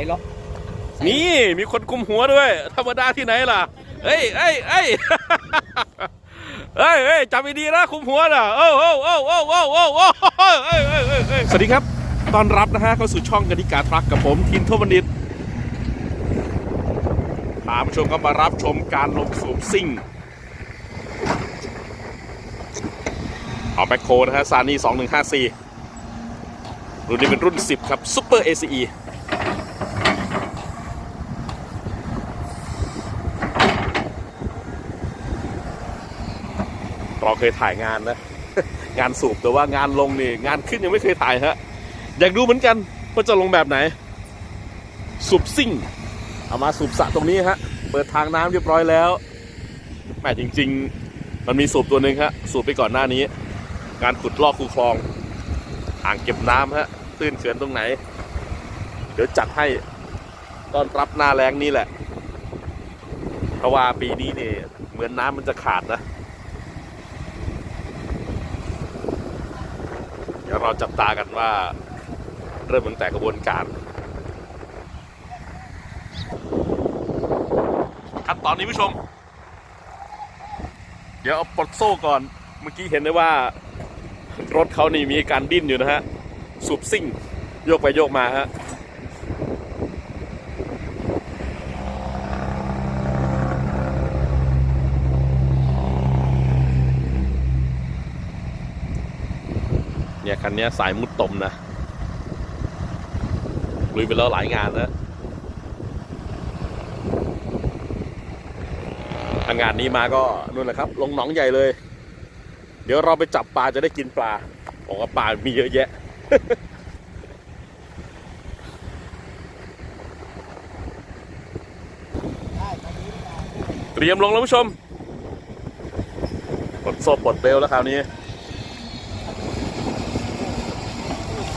ส่ล็อกนี่มีคนคุมหัวด้วย ธรรมดาที่ไหนล่ะเอ้ยเอ้ยเอ้ยเอ้ยเอ้ยจำดีๆนะคุมหัวน่ะโอ้โอ้โอ้โอ้โอ้โอ้โอ้เอ้ยเอ้ยเอ้ยเอ้ยสวัสดีครับตอนรับนะฮะเข้าสู่ช่องกนิการทรักกับผมทินทวนิตพาผู้ชมก็มารับชมการลงสูบซิ่งเอาแมคโครนะฮะซานี่2154 รุ่นนี้เป็นรุ่น 10 ครับซูเปอร์ ACE เราเคยถ่ายงานนะ งานสูบแต่ว่างานลงนี่งานขึ้นยังไม่เคยถ่ายฮะอยากดูเหมือนกันว่าจะลงแบบไหน สูบซิ่ง เอามาสูบสะตรงนี้ฮะ เปิดทางน้ำเรียบร้อยแล้วแหมจริง ๆ มันมีสูบตัวหนึ่งฮะ สูบไปก่อนหน้านี้งานขุดลอกคูคลอง อ่างเก็บน้ำฮะ ตื้นเขื่อนตรงไหน เดี๋ยวจัดให้ตอนรับหน้าแรงนี่แหละ เพราะว่าปีนี้เนี่ยเหมือนน้ำมันจะขาดนะ ดี๋ยวเราจับตากันว่าเริ่มตั้งแต่กระบวนการขั้นตอนนี้ผู้ชม เดี๋ยวเอาปลดโซ่ก่อนเมื่อกี้เห็นได้ว่า รถเขานี่มีการดิ้นอยู่นะฮะสูบซิ่ง โยกไปโยกมาฮะ คันนี้สายมุดตมนะลุยไปแล้วหลายงานนะถ้างานนี้มาก็นู่นแหละครับ ลงหนองใหญ่เลย เดี๋ยวเราไปจับปลาจะได้กินปลาบอกว่าปลามีเยอะแยะ เตรียมลงแล้วผู้ชมปลดโซ่ปลดเบลแล้วคราวนี้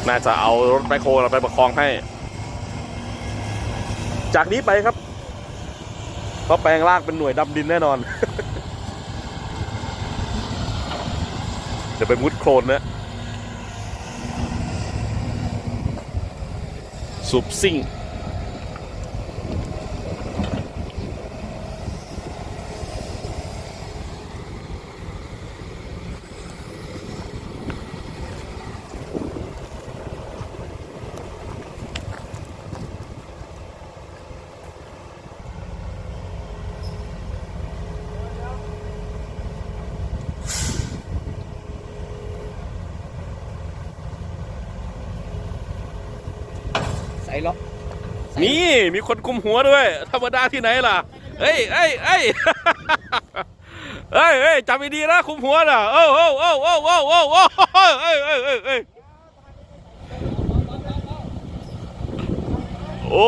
น่าจะเอารถแมคโครเราไปประคองให้ จากนี้ไปครับก็แปลงร่างเป็นหน่วยดำดินแน่นอนเดี๋ยวไปมุดโคลนนะสุบซิ่ง ใส่ล็อกนี่มีคนคุมหัวด้วยธรรมดาที่ไหนล่ะเอ้ยเอ้ยเอ้ยเอ้ยเอ้ยจำดีๆนะคุมหัวน่ะโอ้โอ้โอ้โอ้โอ้โอ้โอ้เอ้ยเอ้ยเอ้ยเอ้ยโอ้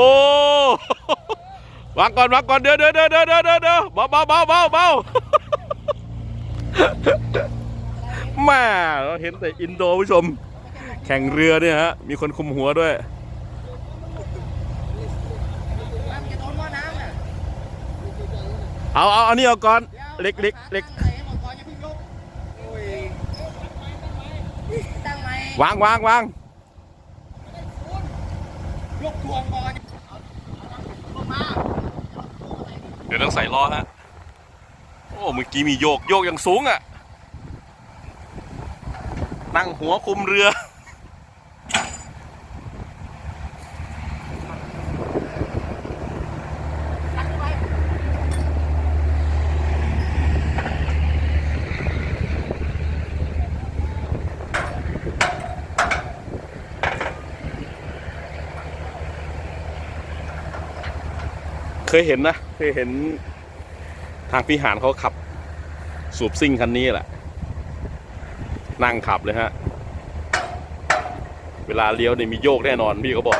วางก่อนวางก่อนเดี๋ยวเดี๋ยวเดี๋ยวเดี๋ยวเดี๋ยวเดี๋ยวเบาเบาเบาเบาเบาแม่เราเห็นแต่อินโดผู้ชม แข่งเรือเนี่ยฮะ มีคนคุมหัวด้วย มันจะโดนว่าน้ำน่ะ เอาเอาอันนี้เอาก่อนเล็กเล็กเล็กตั้งไหนบอกก่อนอย่าเพิ่งยกโอ้ยตั้งไหนวางวางวางยกทวงก่อลเดี๋ยวต้องใส่ล้อฮะโอ้เมื่อกี้มีโยกโยกอย่างสูงอะ นั่งหัวคุมเรือ ยเห็นนะ เคยเห็นทางพิหารเขาขับ สูบซิ่งคันนี้แหละ นั่งขับเลยฮะ เวลาเลี้ยวเนี่ยมีโยกแน่นอนพี่เขาบอก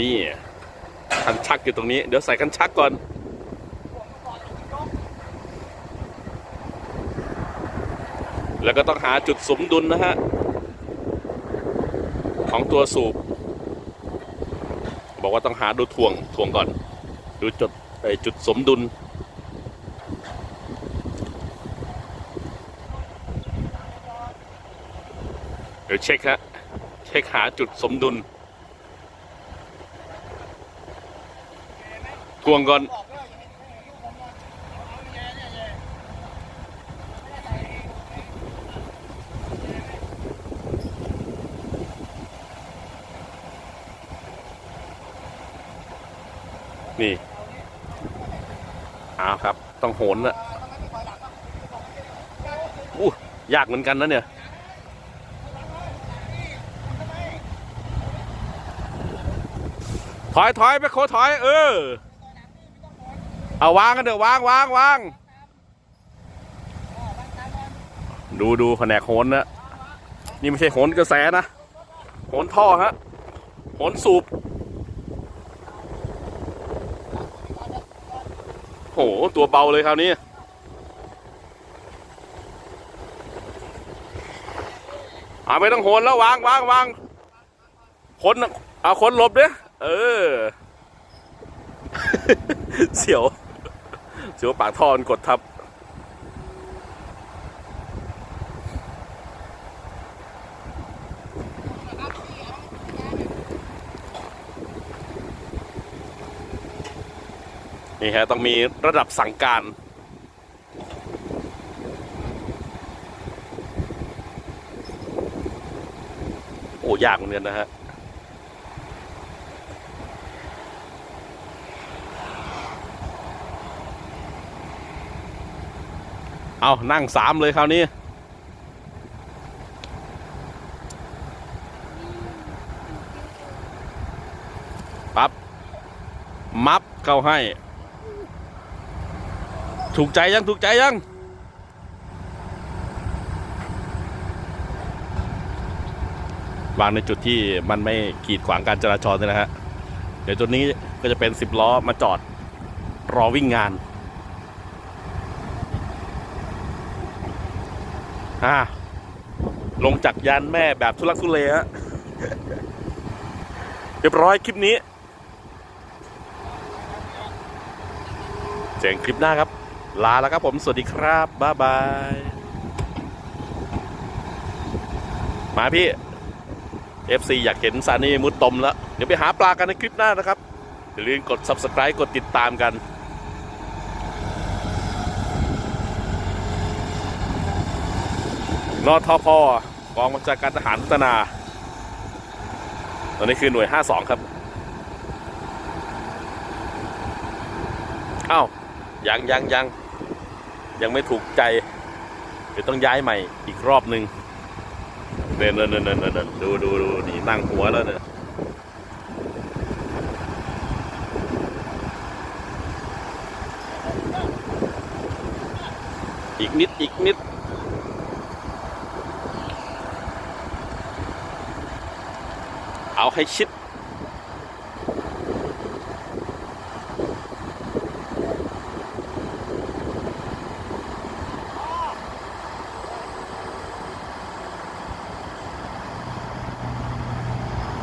นี่คันชักอยู่ตรงนี้ เดี๋ยวใส่คันชักก่อน แล้วก็ต้องหาจุดสมดุลนะฮะ ของตัวสูบ บอกว่าต้องหาดูทวงทวงก่อน ดูจุดจุดสมดุล เดี๋ยวเช็คฮะ เช็คหาจุดสมดุลทวงก่อน นี่เอาครับ ต้องโหนนะอู้ยากเหมือนกันนะเนี่ยถอยถอยไปโคถอย เออ เอาวางกันเดี๋ยววางวางวางดูดูแผนกโหนนะ นี่ไม่ใช่โหนกระแสนะโหนท่อฮะโหนสูบ โห ตัวเบาเลยคราวนี้อาไม่ต้องโหนแล้ววางวางวางคนนะเอาคนหลบเด้เออ เสียว เสียวปากท่อนกดทับ นี่ฮะต้องมีระดับสั่งการโอ้ยากเหมือนกันนะฮะเอานั่งสามเลยคราวนี้ปั๊บ มับเข้าให้ ถูกใจยังถูกใจยังวางในจุดที่มันไม่กีดขวางการจราจรเลยนะฮะ เดี๋ยวจุดนี้ก็จะเป็นสิบล้อมาจอดรอวิ่งงาน อ่า ลงจากยานแม่แบบทุลักทุเลฮะ เรียบร้อยคลิปนี้ เจอกันคลิปหน้าครับ ลาแล้วครับผม สวัสดีครับ บ๊ายบาย มาพี่ FC อยากเห็นซานี่มุดตมแล้ว เดี๋ยวไปหาปลากันในคลิปหน้านะครับ อย่าลืมกด subscribe กดติดตามกันนอทพกองบัญชาการทหารพัฒนา ตอนนี้คือหน่วย 52 ครับอ้าวยังยังยัง ยังไม่ถูกใจเดี๋ยวต้องย้ายใหม่อีกรอบหนึ่งเดินเดินเดินเดินดูดูดูนี่นั่งหัวแล้วเนี่ยอีกนิดอีกนิดเอาให้ชิด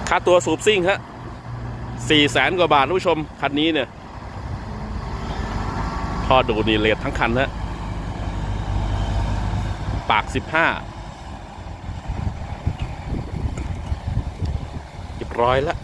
ค่าตัวสูบซิ่งฮะสี่แสนกว่าบาทผู้ชม คันนี้เนี่ยทอดูนี่เลททั้งคันฮะปากสิบห้าเรียบร้อยแล้ว